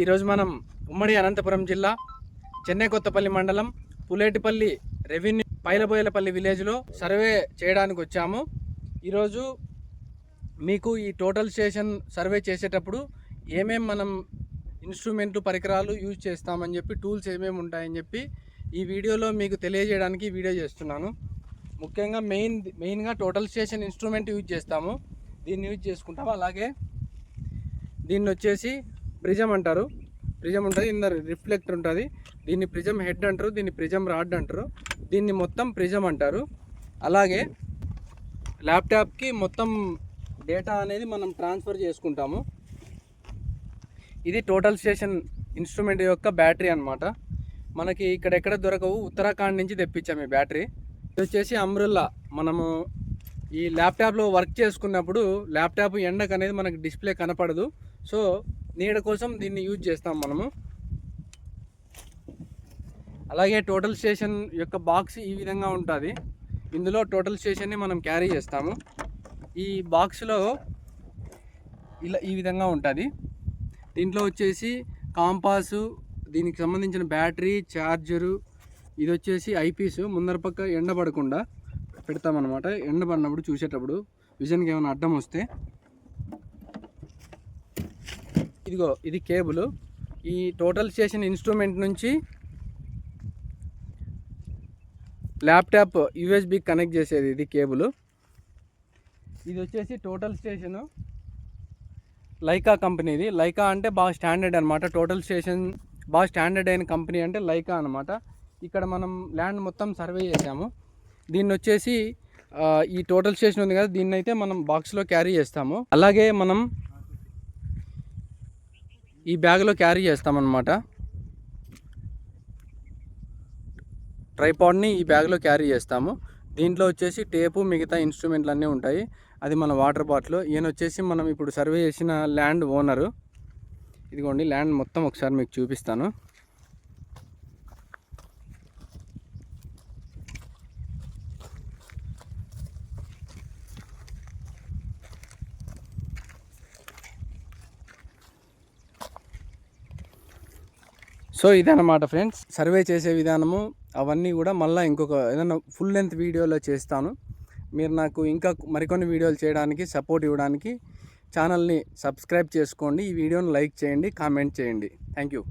ఈరోజు మనం ఉమ్మడి అనంతపురం జిల్లా చెన్నై కొత్తపల్లి మండలం పులేటిపల్లి రెవెన్యూ పైలబోయలపల్లి విలేజ్లో సర్వే చేయడానికి వచ్చాము. ఈరోజు మీకు ఈ టోటల్ స్టేషన్ సర్వే చేసేటప్పుడు ఏమేం మనం ఇన్స్ట్రుమెంట్లు పరికరాలు యూజ్ చేస్తామని చెప్పి టూల్స్ ఏమేమి ఉంటాయని చెప్పి ఈ వీడియోలో మీకు తెలియజేయడానికి వీడియో చేస్తున్నాను. ముఖ్యంగా మెయిన్ మెయిన్గా టోటల్ స్టేషన్ ఇన్స్ట్రుమెంట్ యూజ్ చేస్తాము. దీన్ని యూజ్ చేసుకుంటాము. అలాగే దీన్ని వచ్చేసి ప్రిజం అంటారు. ప్రిజం ఉంటుంది ఇంద రిఫ్లెక్టర్ ఉంటుంది. దీన్ని ప్రిజం హెడ్ అంటారు దీన్ని ప్రిజం రాడ్ అంటారు. దీన్ని మొత్తం ప్రిజం అంటారు. అలాగే ల్యాప్టాప్కి మొత్తం డేటా అనేది మనం ట్రాన్స్ఫర్ చేసుకుంటాము. ఇది టోటల్ స్టేషన్ ఇన్స్ట్రుమెంట్ యొక్క బ్యాటరీ అనమాట మనకి ఇక్కడ ఎక్కడ దొరకవు ఉత్తరాఖండ్ నుంచి తెప్పించాము ఈ బ్యాటరీ. ఇది వచ్చేసి అమ్రుల్లా. మనము ఈ ల్యాప్టాప్లో వర్క్ చేసుకున్నప్పుడు ల్యాప్టాప్ ఎండకు అనేది మనకి డిస్ప్లే కనపడదు. సో నీడ కోసం దీన్ని యూజ్ చేస్తాం మనము. అలాగే టోటల్ స్టేషన్ యొక్క బాక్స్ ఈ విధంగా ఉంటుంది. ఇందులో టోటల్ స్టేషన్ని మనం క్యారీ చేస్తాము. ఈ బాక్స్లో ఇలా ఈ విధంగా ఉంటుంది. దీంట్లో వచ్చేసి కాంపాసు దీనికి సంబంధించిన బ్యాటరీ ఛార్జరు ఇది వచ్చేసి ఐపీస్ ముందర పక్క ఎండ పడకుండా పెడతామన్నమాట. ఎండబడినప్పుడు చూసేటప్పుడు విజన్కి ఏమైనా అడ్డం వస్తే ఇదిగో ఇది కేబుల్. ఈ టోటల్ స్టేషన్ ఇన్స్ట్రుమెంట్ నుంచి ల్యాప్టాప్ యూఎస్బి కనెక్ట్ చేసేది ఇది కేబుల్. ఇది వచ్చేసి టోటల్ స్టేషను. లైకా కంపెనీది లైకా అంటే బాగా స్టాండర్డ్ అనమాట టోటల్ స్టేషన్ బాగా స్టాండర్డ్ అయిన కంపెనీ అంటే లైకా అనమాట ఇక్కడ మనం ల్యాండ్ మొత్తం సర్వే చేసాము దీన్ని వచ్చేసి ఈ టోటల్ స్టేషన్ ఉంది కదా దీన్ని అయితే మనం బాక్స్లో క్యారీ చేస్తాము. అలాగే మనం ఈ బ్యాగ్లో క్యారీ చేస్తామన్నమాట. ట్రైపాడ్ని ఈ బ్యాగ్లో క్యారీ చేస్తాము. దీంట్లో వచ్చేసి టేపు మిగతా ఇన్స్ట్రుమెంట్లు అన్నీ ఉంటాయి. అది మన వాటర్ బాటిల్. ఈయన వచ్చేసి మనం ఇప్పుడు సర్వే చేసిన ల్యాండ్ ఓనరు. ఇదిగోండి ల్యాండ్ మొత్తం ఒకసారి మీకు చూపిస్తాను. సో ఇదన్నమాట ఫ్రెండ్స్. సర్వే చేసే విధానము అవన్నీ కూడా మళ్ళీ ఇంకొక ఏదైనా ఫుల్ లెంత్ వీడియోలో చేస్తాను. మీరు నాకు ఇంకా మరికొన్ని వీడియోలు చేయడానికి సపోర్ట్ ఇవ్వడానికి ఛానల్ని సబ్స్క్రైబ్ చేసుకోండి. ఈ వీడియోని లైక్ చేయండి కామెంట్ చేయండి. Thank you